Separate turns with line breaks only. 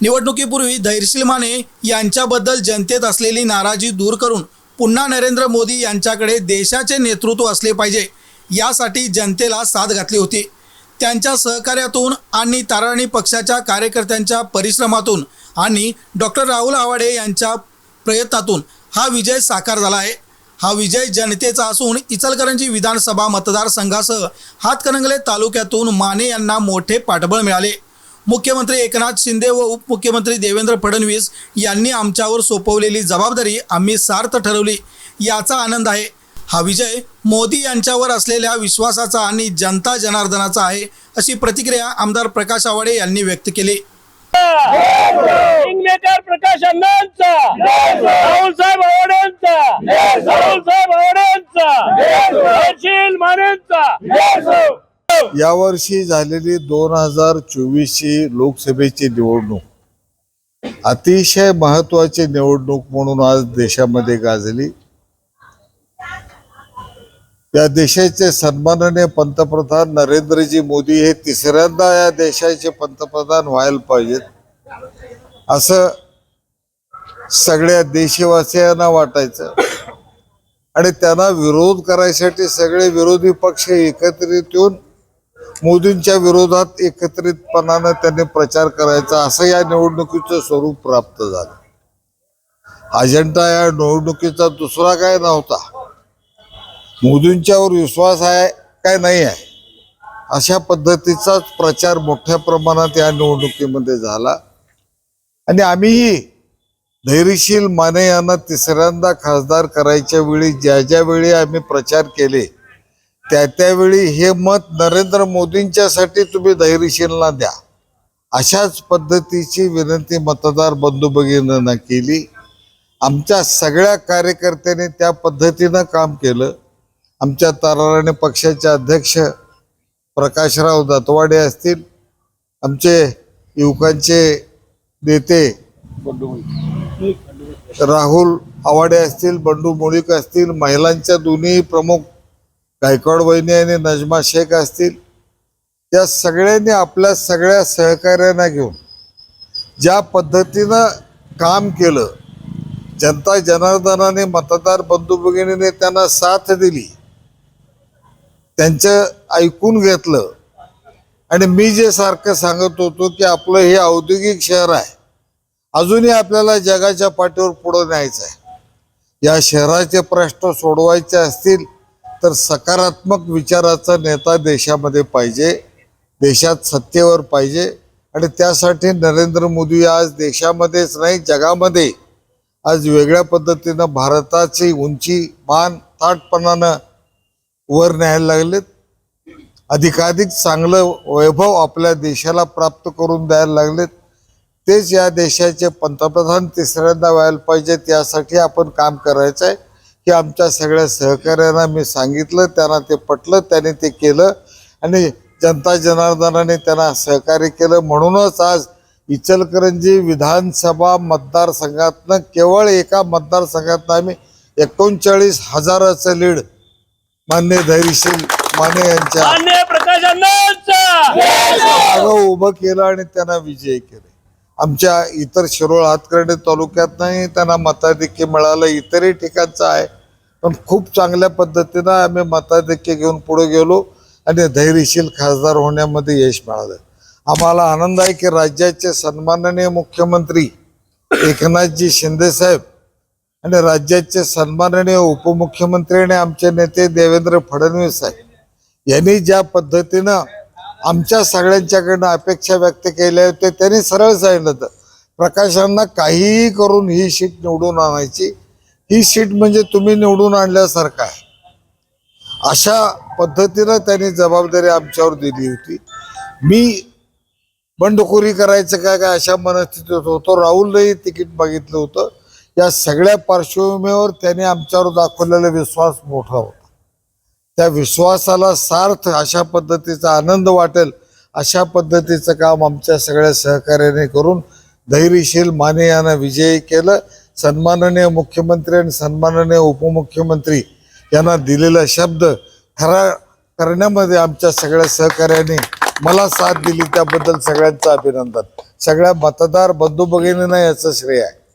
निवडणुकीपूर्वी धैर्यशील माने यांच्याबद्दल जनतेत असलेली नाराजी दूर करून पुन्हा नरेंद्र मोदी यांच्याकडे देशाचे नेतृत्व असले पाहिजे यासाठी जनतेला साथ घातली होती. त्यांच्या सहकार्यातून आणि ताराणी पक्षाच्या कार्यकर्त्यांच्या परिश्रमातून आणि डॉक्टर राहुल आवाडे यांच्या प्रयत्नातून हा विजय साकार झाला आहे. हा विजय जनतेचा असून इचलकरंजी विधानसभा मतदारसंघासह हातकणंगले तालुक्यातून माने यांना मोठे पाठबळ मिळाले. मुख्यमंत्री एकनाथ शिंदे व उपमुख्यमंत्री देवेंद्र फडणवीस यांनी आमच्यावर सोपवलेली जबाबदारी आम्ही सार्थ ठरवली. याचा आनंद आहे. हा विजय मोदी यांच्यावर असलेल्या विश्वासाचा आणि जनता जनार्दनाचा आहे अशी प्रतिक्रिया आमदार प्रकाश आवाडे यांनी व्यक्त केली.
किंगमेकर प्रकाश अण्णांचा. राहुल साहेब आवाड्यांचा. राहुल साहेब आवाड्यांचा. मानेंचा.
यावर्षी झालेली दोन हजार चोवीसची लोकसभेची निवडणूक. अतिशय महत्वाची निवडणूक म्हणून आज देशामध्ये गाजली. या देशाचे सन्माननीय पंतप्रधान नरेंद्रजी मोदी हे तिसऱ्यांदा या देशाचे पंतप्रधान व्हायला पाहिजेत. असं सगळ्या देशवासियांना वाटायचं. आणि त्यांना विरोध करायसाठी सगळे विरोधी पक्ष एकत्रित येऊन मोदींच्या विरोधात एकत्रितपणानं त्यांनी प्रचार करायचा असं या निवडणुकीचं स्वरूप प्राप्त झालं. अजेंडा या निवडणुकीचा दुसरा काय नव्हता? मोदींच्यावर विश्वास आहे काय नाही आहे? अशा पद्धतीचाच प्रचार मोठ्या प्रमाणात या निवडणुकीमध्ये झाला. आणि आम्हीही धैर्यशील माने यांना तिसऱ्यांदा खासदार करायच्या वेळी ज्या ज्या वेळी आम्ही प्रचार केले त्या त्यावेळी हे मत नरेंद्र मोदींच्यासाठी तुम्ही धैर्यशीलना द्या. अशाच पद्धतीची विनंती मतदार बंधू भगिनींना केली. आमच्या सगळ्या कार्यकर्त्यांनी त्या पद्धतीनं काम केलं. आमच्या ताराराणे पक्षाचे अध्यक्ष प्रकाशराव दातवाडे असतील. आमचे युवकांचे नेते राहुल आवाडे असतील बंडू मुळीक असतील महिलांच्या दोन्ही प्रमुख गायकवाड वहिनी आणि नजमा शेख असतील त्या सगळ्यांनी आपल्या सगळ्या सहकार्यांना घेऊन ज्या पद्धतीनं काम केलं जनता जनार्दनाने मतदार बंधू भगिनीने त्यांना साथ दिली त्यांचं ऐकून घेतलं आणि मी जे सारखं सांगत होतो की आपलं हे औद्योगिक शहर आहे अजूनही आपल्याला जगाच्या पाठीवर पुढं न्यायचं आहे. या शहराचे प्रश्न सोडवायचे असतील तर सकारात्मक विचाराचा नेता देशामध्ये पाहिजे देशात सत्तेवर पाहिजे आणि त्यासाठी नरेंद्र मोदी आज देशामध्येच नाही जगामध्ये आज वेगळ्या पद्धतीनं भारताची उंची मान ताटपणानं वर न्यायला लागलेत. अधिकाधिक चांगलं वैभव आपल्या देशाला प्राप्त करून द्यायला लागलेत. तेच या देशाचे पंतप्रधान तिसऱ्यांदा व्हायला पाहिजेत यासाठी आपण काम करायचं आहे हे आमच्या सगळ्या सहकार्यांना मी सांगितलं त्यांना ते पटलं त्याने ते केलं आणि जनता जनार्दनाने त्यांना सहकार्य केलं. म्हणूनच आज इचलकरंजी विधानसभा मतदारसंघातनं केवळ एका मतदारसंघातनं आम्ही एकोणचाळीस हजाराचं लीड मान्य धैर्यशील माने यांच्या उभं केलं आणि त्यांना विजय केले. आमच्या इतर शिरोळ हातकर्णी तालुक्यात नाही त्यांना मताधिक्य मिळालं इतरही ठिकाणचं आहे. पण खूप चांगल्या पद्धतीनं आम्ही मताधिक्य घेऊन पुढे गेलो आणि धैर्यशील खासदार होण्यामध्ये यश मिळालं. आम्हाला आनंद आहे की राज्याचे सन्माननीय मुख्यमंत्री एकनाथजी शिंदेसाहेब आणि राज्याचे सन्माननीय उपमुख्यमंत्री आणि आमचे नेते देवेंद्र फडणवीस साहेब यांनी ज्या पद्धतीनं आमच्या सगळ्यांच्याकडनं अपेक्षा व्यक्त केल्या होत्या. त्यांनी सरळ सांगितलं होतं प्रकाशांना काहीही करून ही सीट निवडून आणायची. ही सीट म्हणजे तुम्ही निवडून आणल्यासारखं आहे. अशा पद्धतीनं त्यांनी जबाबदारी आमच्यावर दिली होती. मी बंडखोरी करायचं काय काय अशा मनस्थितीत होतो. राहुलही तिकीट मागितलं होतं. या सगळ्या पार्श्वभूमीवर त्याने आमच्यावर दाखवलेला विश्वास मोठा होता. त्या विश्वासाला सार्थ अशा पद्धतीचा आनंद वाटेल अशा पद्धतीचं काम आमच्या सगळ्या सहकार्याने करून धैर्यशील माने यांना विजयी केलं. सन्माननीय मुख्यमंत्री आणि सन्माननीय उपमुख्यमंत्री यांना दिलेला शब्द खरा करण्यामध्ये आमच्या सगळ्या सहकार्याने मला साथ दिली. त्याबद्दल सगळ्यांचं अभिनंदन. सगळ्या मतदार बंधू भगिनींना याचं श्रेय आहे.